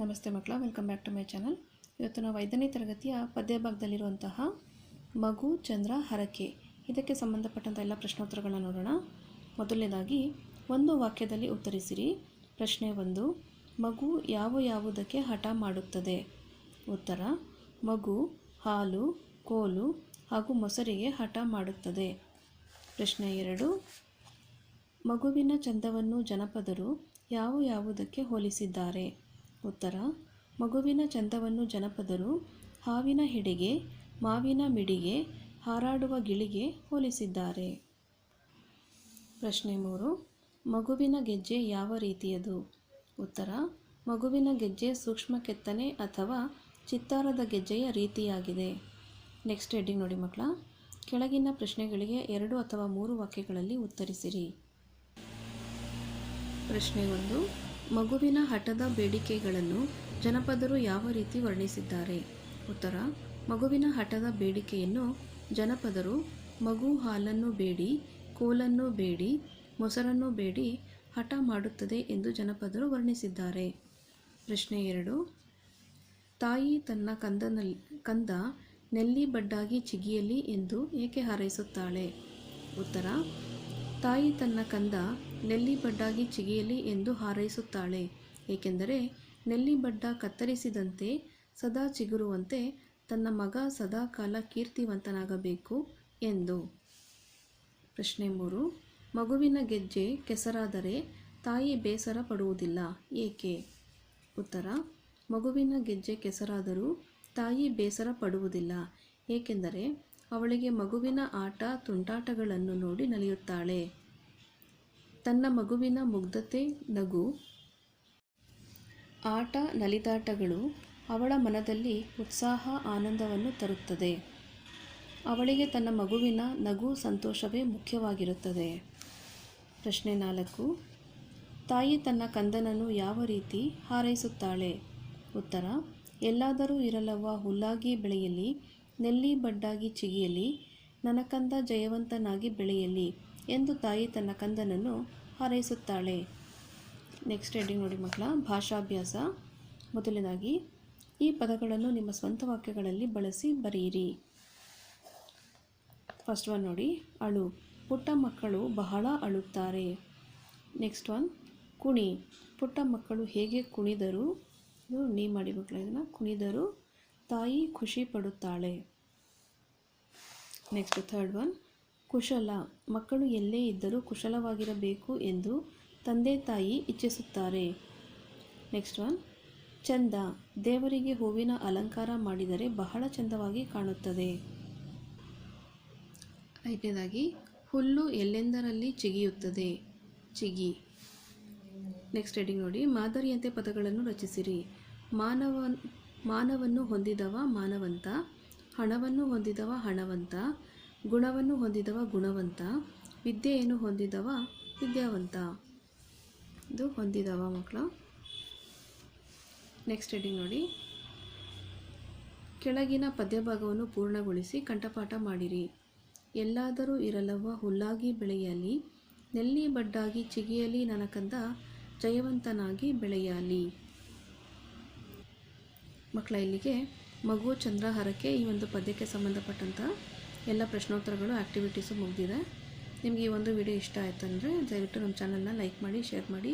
ನಮಸ್ತೆ ಮಕ್ಕಳ welcome back to my channel ಇವತ್ತು ನಾವು ಐದನೇ ತರಗತಿಯ ಪದ್ಯ ಭಾಗದಲ್ಲಿರುವಂತಹ ಮಗು, ಚಂದ್ರ, ಹರಕೆ ಇದಕ್ಕೆ ಸಂಬಂಧಪಟ್ಟಂಥ ಎಲ್ಲ ಪ್ರಶ್ನೋತ್ತರಗಳನ್ನ ನೋಡೋಣ. ಮೊದಲನೇದಾಗಿ, ಒಂದು ವಾಕ್ಯದಲ್ಲಿ ಉತ್ತರಿಸಿರಿ. ಪ್ರಶ್ನೆ ಒಂದು, ಮಗು ಯಾವ ಯಾವುದಕ್ಕೆ ಹಠ ಮಾಡುತ್ತದೆ? ಉತ್ತರ, ಮಗು ಹಾಲು, ಕೋಲು ಹಾಗೂ ಮೊಸರಿಗೆ ಹಠ ಮಾಡುತ್ತದೆ. ಪ್ರಶ್ನೆ ಎರಡು, ಮಗುವಿನ ಚಂದವನ್ನು ಜನಪದರು ಯಾವ ಯಾವುದಕ್ಕೆ ಹೋಲಿಸಿದ್ದಾರೆ? ಉತ್ತರ, ಮಗುವಿನ ಚಂದವನ್ನು ಜನಪದರು ಹಾವಿನ ಹೆಡೆಗೆ, ಮಾವಿನ ಮಿಡಿಗೆ, ಹಾರಾಡುವ ಗಿಳಿಗೆ ಹೋಲಿಸಿದ್ದಾರೆ. ಪ್ರಶ್ನೆ ಮೂರು, ಮಗುವಿನ ಗೆಜ್ಜೆ ಯಾವ ರೀತಿಯದು? ಉತ್ತರ, ಮಗುವಿನ ಗೆಜ್ಜೆ ಸೂಕ್ಷ್ಮ ಕೆತ್ತನೆ ಅಥವಾ ಚಿತ್ತಾರದ ಗೆಜ್ಜೆಯ ರೀತಿಯಾಗಿದೆ. ನೆಕ್ಸ್ಟ್ ಹೆಡ್ಡಿಂಗ್ ನೋಡಿ ಮಕ್ಕಳ, ಕೆಳಗಿನ ಪ್ರಶ್ನೆಗಳಿಗೆ ಎರಡು ಅಥವಾ ಮೂರು ವಾಕ್ಯಗಳಲ್ಲಿ ಉತ್ತರಿಸಿರಿ. ಪ್ರಶ್ನೆ ಒಂದು ಮಗುವಿನ ಹಠದ ಬೇಡಿಕೆಗಳನ್ನು ಜನಪದರು ಯಾವ ರೀತಿ ವರ್ಣಿಸಿದ್ದಾರೆ? ಉತ್ತರ, ಮಗುವಿನ ಹಠದ ಬೇಡಿಕೆಯನ್ನು ಜನಪದರು ಮಗು ಹಾಲನ್ನು ಬೇಡಿ, ಕೋಲನ್ನು ಬೇಡಿ, ಮೊಸರನ್ನು ಬೇಡಿ ಹಠ ಮಾಡುತ್ತದೆ ಎಂದು ಜನಪದರು ವರ್ಣಿಸಿದ್ದಾರೆ. ಪ್ರಶ್ನೆ ಎರಡು, ತಾಯಿ ತನ್ನ ಕಂದನಲ್ಲಿ, ಕಂದ ನೆಲ್ಲಿ ಬಡ್ಡಾಗಿ ಚಿಗಿಯಲಿ ಎಂದು ಏಕೆ ಹಾರೈಸುತ್ತಾಳೆ? ಉತ್ತರ ತಾಯಿ ತನ್ನ ಕಂದ ನೆಲ್ಲಿ ಬಡ್ಡಾಗಿ ಚಿಗಿಯಲಿ ಎಂದು ಹಾರೈಸುತ್ತಾಳೆ. ಏಕೆಂದರೆ ನೆಲ್ಲಿ ಬಡ್ಡ ಕತ್ತರಿಸಿದಂತೆ ಸದಾ ಚಿಗುರುವಂತೆ ತನ್ನ ಮಗ ಸದಾ ಕಾಲ ಕೀರ್ತಿವಂತನಾಗಬೇಕು ಎಂದು. ಪ್ರಶ್ನೆ ಮೂರು. ಮಗುವಿನ ಗೆಜ್ಜೆ ಕೆಸರಾದರೆ ತಾಯಿ ಬೇಸರ ಪಡುವುದಿಲ್ಲ, ಏಕೆ? ಉತ್ತರ. ಮಗುವಿನ ಗೆಜ್ಜೆ ಕೆಸರಾದರೂ ತಾಯಿ ಬೇಸರ ಪಡುವುದಿಲ್ಲ, ಏಕೆಂದರೆ ಅವಳಿಗೆ ಮಗುವಿನ ಆಟ ತುಂಟಾಟಗಳನ್ನು ನೋಡಿ ನಲಿಯುತ್ತಾಳೆ. ತನ್ನ ಮಗುವಿನ ಮುಗ್ಧತೆ ನಗು. ಆಟ ನಲಿದಾಟಗಳು ಅವಳ ಮನದಲ್ಲಿ ಉತ್ಸಾಹ ಆನಂದವನ್ನು ತರುತ್ತದೆ. ಅವಳಿಗೆ ತನ್ನ ಮಗುವಿನ ನಗು ಸಂತೋಷವೇ ಮುಖ್ಯವಾಗಿರುತ್ತದೆ. ಪ್ರಶ್ನೆ ನಾಲ್ಕು. ತಾಯಿ ತನ್ನ ಕಂದನನ್ನು ಯಾವ ರೀತಿ ಹಾರೈಸುತ್ತಾಳೆ? ಉತ್ತರ. ಎಲ್ಲಾದರೂ ಇರಲವ್ವ, ಹುಲ್ಲಾಗಿ ಬೆಳೆಯಲಿ. ನೆಲ್ಲಿ ಬಡ್ಡಾಗಿ ಚಿಗಿಯಲಿ ನನ್ನ ಕಂದ ಜಯವಂತನಾಗಿ ಬೆಳೆಯಲಿ ಎಂದು ತಾಯಿ ತನ್ನ ಕಂದನನ್ನು ಹಾರೈಸುತ್ತಾಳೆ. ನೆಕ್ಸ್ಟ್ ಹೆಡ್ಡಿಂಗ್ ನೋಡಿ ಮಕ್ಕಳ, ಭಾಷಾಭ್ಯಾಸ. ಮೊದಲನೇದಾಗಿ, ಈ ಪದಗಳನ್ನು ನಿಮ್ಮ ಸ್ವಂತ ವಾಕ್ಯಗಳಲ್ಲಿ ಬಳಸಿ ಬರೆಯಿರಿ. ಫಸ್ಟ್ ಒನ್ ನೋಡಿ, ಅಳು. ಪುಟ್ಟ ಮಕ್ಕಳು ಬಹಳ ಅಳುತ್ತಾರೆ. ನೆಕ್ಸ್ಟ್ ಒನ್ ಕುಣಿ. ಪುಟ್ಟ ಮಕ್ಕಳು ಹೇಗೆ ಕುಣಿದರು? ನೀ ಮಾಡಿ ಮಕ್ಕಳ, ಇದನ್ನು ಕುಣಿದರು ತಾಯಿ ಖುಷಿ ಪಡುತ್ತಾಳೆ. ನೆಕ್ಸ್ಟ್ ಥರ್ಡ್ ಒನ್ ಕುಶಲ. ಮಕ್ಕಳು ಎಲ್ಲೇ ಇದ್ದರೂ ಕುಶಲವಾಗಿರಬೇಕು ಎಂದು ತಂದೆ ತಾಯಿ ಇಚ್ಛಿಸುತ್ತಾರೆ. ನೆಕ್ಸ್ಟ್ ಒನ್ ಚಂದ. ದೇವರಿಗೆ ಹೂವಿನ ಅಲಂಕಾರ ಮಾಡಿದರೆ ಬಹಳ ಚಂದವಾಗಿ ಕಾಣುತ್ತದೆ. ಐದನೇದಾಗಿ, ಹುಲ್ಲು ಎಲ್ಲೆಂದರಲ್ಲಿ ಚಿಗಿಯುತ್ತದೆ? ಚಿಗಿ. ನೆಕ್ಸ್ಟ್ ಹೆಡಿಂಗ್ ನೋಡಿ. ಮಾದರಿಯಂತೆ ಪದಗಳನ್ನು ರಚಿಸಿರಿ. ಮಾನವ ಮಾನವನ್ನು ಹೊಂದಿದವ ಮಾನವಂತ, ಹಣವನ್ನು ಹೊಂದಿದವ ಹಣವಂತ, ಗುಣವನ್ನು ಹೊಂದಿದವ ಗುಣವಂತ ವಿದ್ಯೆಯನ್ನು ಹೊಂದಿದವ ವಿದ್ಯಾವಂತ. ಇದು ಹೊಂದಿದವ ಮಕ್ಕಳು. ನೆಕ್ಸ್ಟ್ ಹೆಡಿಂಗ್ ನೋಡಿ. ಕೆಳಗಿನ ಪದ್ಯಭಾಗವನ್ನು ಪೂರ್ಣಗೊಳಿಸಿ ಕಂಠಪಾಠ ಮಾಡಿರಿ. ಎಲ್ಲಾದರೂ ಇರಲವ ಹುಲ್ಲಾಗಿ ಬೆಳೆಯಲಿ. ನೆಲ್ಲಿ ಬಡ್ಡಾಗಿ ಚಿಗಿಯಲಿ ನನಕಂದ ಜಯವಂತನಾಗಿ ಬೆಳೆಯಲಿ. ಮಕ್ಕಳ ಇಲ್ಲಿಗೆ ಮಗು ಚಂದ್ರಹಾರಕ್ಕೆ ಈ ಒಂದು ಪದ್ಯಕ್ಕೆ ಸಂಬಂಧಪಟ್ಟಂಥ ಎಲ್ಲ ಪ್ರಶ್ನೋತ್ತರಗಳು ಆ್ಯಕ್ಟಿವಿಟೀಸು ಮುಗಿದಿದೆ. ನಿಮಗೆ ಈ ಒಂದು ವಿಡಿಯೋ ಇಷ್ಟ ಆಯಿತು ಅಂದರೆ ದಯವಿಟ್ಟು ನಮ್ಮ ಚಾನಲ್ನ ಲೈಕ್ ಮಾಡಿ ಶೇರ್ ಮಾಡಿ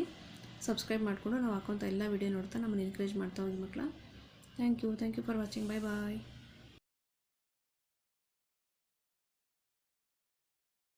ಸಬ್ಸ್ಕ್ರೈಬ್ ಮಾಡಿಕೊಂಡು ನಾವು ಹಾಕೋಂಥ ಎಲ್ಲ ವಿಡಿಯೋ ನೋಡ್ತಾ ನಮ್ಮನ್ನು ಎನ್ಕರೇಜ್ ಮಾಡ್ತಾ ಹೋಗಿ ಮಕ್ಕಳ. Thank you thank you for watching bye bye